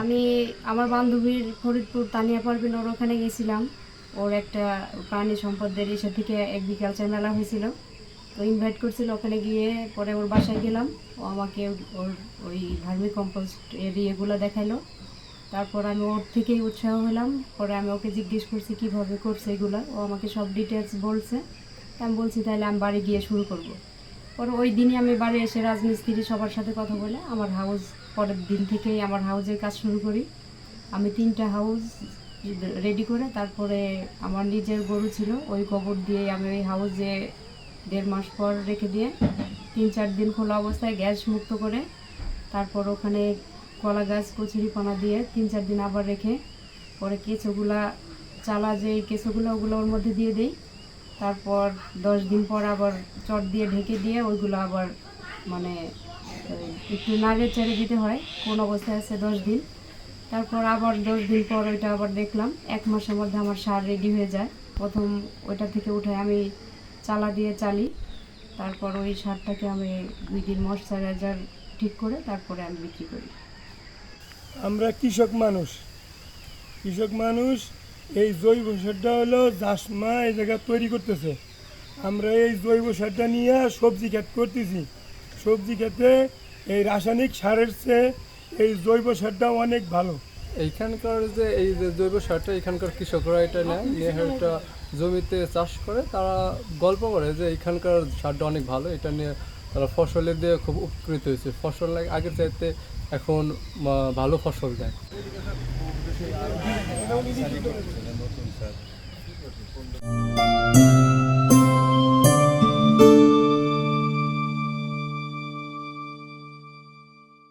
আমি আমার বান্ধবীর ফরিদপুর তানিয়া পারবিন ওর ওখানে গেছিলাম। ওর একটা প্রাণী সম্পদের ইসে থেকে এগ্রিকালচার মেলা হয়েছিল। তো ইনভাইট করছিল ওখানে গিয়ে, পরে ওর বাসায় গেলাম। ও আমাকে ওর ওই ভার্মি কম্পোস্ট এর ইয়েগুলো দেখাইলো। তারপর আমি ওর থেকেই উৎসাহ হলাম। পরে আমি ওকে জিজ্ঞেস করছি, কীভাবে করছে এগুলো? ও আমাকে সব ডিটেলস বলছে। আমি বলছি, তাহলে আমি বাড়ি গিয়ে শুরু করব। পরে ওই দিনই আমি বাড়ি এসে রাজমিস্ত্রি সবার সাথে কথা বলে আমার হাউস পরের দিন থেকেই আমার হাউজের কাজ শুরু করি। আমি তিনটা হাউস রেডি করে তারপরে আমার নিজের গরু ছিল, ওই গোবর দিয়ে আমি ওই হাউজে দেড় মাস পর রেখে দিয়ে তিন চার দিন খোলা অবস্থায় গ্যাস মুক্ত করে তারপর ওখানে কলা গাছ কচুরিপানা দিয়ে তিন চার দিন আবার রেখে পরে কেঁচোগুলা, চালা যে কেঁচোগুলো ওগুলো ওর মধ্যে দিয়ে দিই। তারপর দশ দিন পর আবার চট দিয়ে ঢেকে দিয়ে ওইগুলো আবার মানে একটু নাড়ে চেড়ে দিতে হয়, কোন অবস্থায় আছে দশ দিন। তারপর আবার দশ দিন পর ওইটা আবার দেখলাম, এক মাসের মধ্যে আমার সার রেডি হয়ে যায়। প্রথম ওইটা থেকে উঠে আমি চালা দিয়ে চালি, তারপর ওই সারটাকে আমি দুই দিন ময়শ্চারাইজার ঠিক করে তারপরে আমি বিক্রি করি। আমরা কৃষক মানুষ। কৃষক মানুষ এই জৈব সারটা হলো জাসমা এই জায়গা তৈরি করতেছে। আমরা এই জৈব সারটা নিয়ে সবজি ক্ষেত করতেছি। সবজি ক্ষেতে এই রাসায়নিক সারের চেয়ে এই জৈব সারটা অনেক ভালো। এইখানকার যে এই যে জৈব সারটা এখানকার কৃষকরা এটা নেয় নিয়ে এটা জমিতে চাষ করে তারা গল্প করে যে এখানকার সারটা অনেক ভালো এটা নিয়ে তারা ফসলের দিয়ে খুব উপকৃত হয়েছে। ফসল লাগে আগের চাইতে এখন ভালো ফসল দেয়। profundizar. Sí,